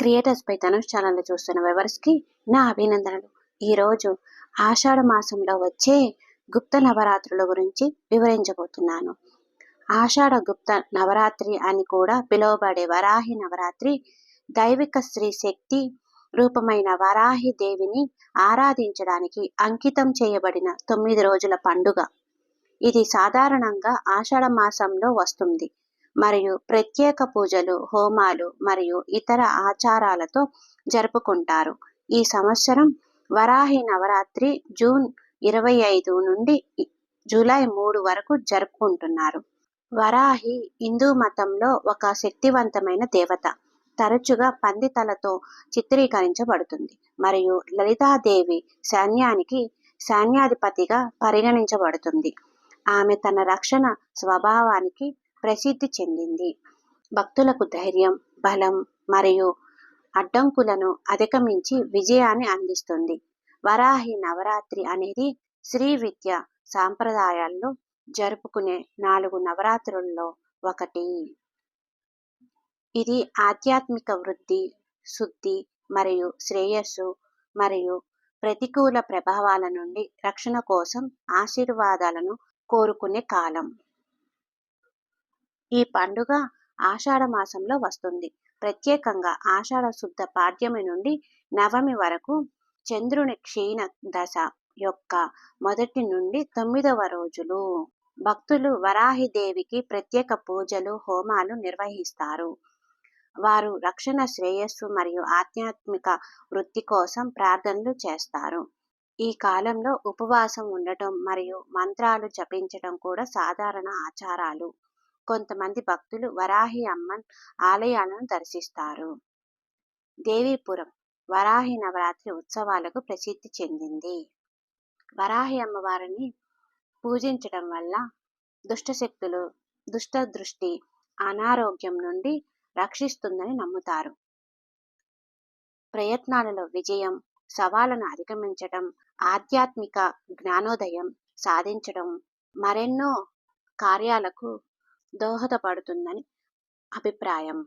Creators పై Dhanush channel చూస్తున్న వివర్స్కి నా అభినందనలు. ఈరోజు ఆషాఢ మాసంలో వచ్చే గుప్త నవరాత్రుల గురించి వివరించబోతున్నాను. ఆషాఢ గుప్త నవరాత్రి అని కూడా పిలువబడే వరాహి నవరాత్రి దైవిక స్త్రీ శక్తి రూపమైన వరాహి దేవిని ఆరాధించడానికి అంకితం చేయబడిన తొమ్మిది రోజుల పండుగ. ఇది సాధారణంగా ఆషాఢ మాసంలో వస్తుంది. మరియు ప్రత్యేక పూజలు హోమాలు మరియు ఇతర ఆచారాలతో జరుపుకుంటారు. ఈ సంవత్సరం వరాహి నవరాత్రి జూన్ ఇరవై ఐదు నుండి జూలై మూడు వరకు జరుపుకుంటున్నారు. వరాహి హిందూ మతంలో ఒక శక్తివంతమైన దేవత. తరచుగా పందితలతో చిత్రీకరించబడుతుంది మరియు లలితాదేవి సైన్యానికి సైన్యాధిపతిగా పరిగణించబడుతుంది. ఆమె తన రక్షణ స్వభావానికి ప్రసిద్ధి చెందింది. భక్తులకు ధైర్యం బలం మరియు అడ్డంకులను అధిగమించి విజయాన్ని అందిస్తుంది. వరాహి నవరాత్రి అనేది శ్రీ విద్య సాంప్రదాయాల్లో జరుపుకునే నాలుగు నవరాత్రుల్లో ఒకటి. ఇది ఆధ్యాత్మిక వృద్ధి శుద్ధి మరియు శ్రేయస్సు మరియు ప్రతికూల ప్రభావాల నుండి రక్షణ కోసం ఆశీర్వాదాలను కోరుకునే కాలం. ఈ పండుగ ఆషాఢ మాసంలో వస్తుంది. ప్రత్యేకంగా ఆషాఢ శుద్ధ పాడ్యమి నుండి నవమి వరకు చంద్రుని క్షీణ దశ యొక్క మొదటి నుండి తొమ్మిదవ రోజులు భక్తులు వరాహిదేవికి ప్రత్యేక పూజలు హోమాలు నిర్వహిస్తారు. వారు రక్షణ శ్రేయస్సు మరియు ఆధ్యాత్మిక వృత్తి కోసం ప్రార్థనలు చేస్తారు. ఈ కాలంలో ఉపవాసం ఉండటం మరియు మంత్రాలు జపించడం కూడా సాధారణ ఆచారాలు. కొంతమంది భక్తులు వరాహి అమ్మన్ ఆలయాలను దర్శిస్తారు. దేవీపురం వరాహి నవరాత్రి ఉత్సవాలకు ప్రసిద్ధి చెందింది. వరాహి అమ్మవారిని పూజించడం వల్ల దుష్టశక్తులు దుష్ట దృష్టి అనారోగ్యం నుండి రక్షిస్తుందని నమ్ముతారు. ప్రయత్నాలలో విజయం సవాళ్ళను అధిగమించడం ఆధ్యాత్మిక జ్ఞానోదయం సాధించడం మరెన్నో కార్యాలకు దోహదపడుతుందని అభిప్రాయం.